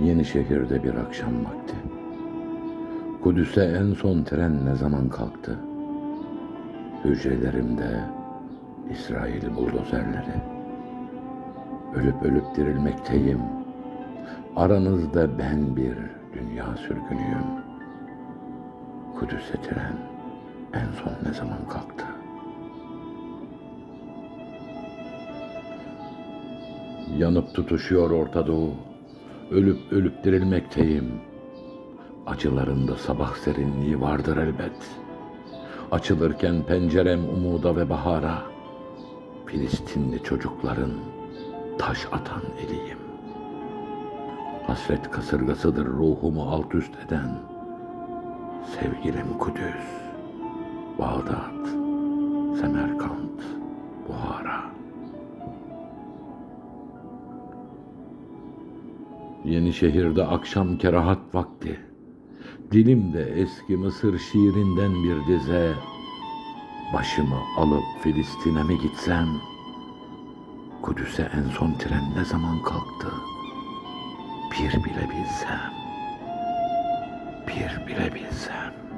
Yeni şehirde bir akşam vakti. Kudüs'e en son tren ne zaman kalktı? Hücrelerimde İsrail buldozerleri. Ölüp ölüp dirilmekteyim. Aranızda ben bir dünya sürgünüyüm. Kudüs'e tren en son ne zaman kalktı? Yanıp tutuşuyor Orta Doğu. Ölüp ölüp dirilmekteyim. Acılarında sabah serinliği vardır elbet. Açılırken pencerem umuda ve bahara. Filistinli çocukların taş atan eliyim. Hasret kasırgasıdır ruhumu alt üst eden. Sevgilim Kudüs, Bağdat, Semerkant, Buhara. Yeni şehirde akşam kerahat vakti. Dilimde eski Mısır şiirinden bir dize. Başımı alıp Filistin'e mi gitsem? Kudüs'e en son tren ne zaman kalktı? Bir bile bilsem. Bir bile bilsem.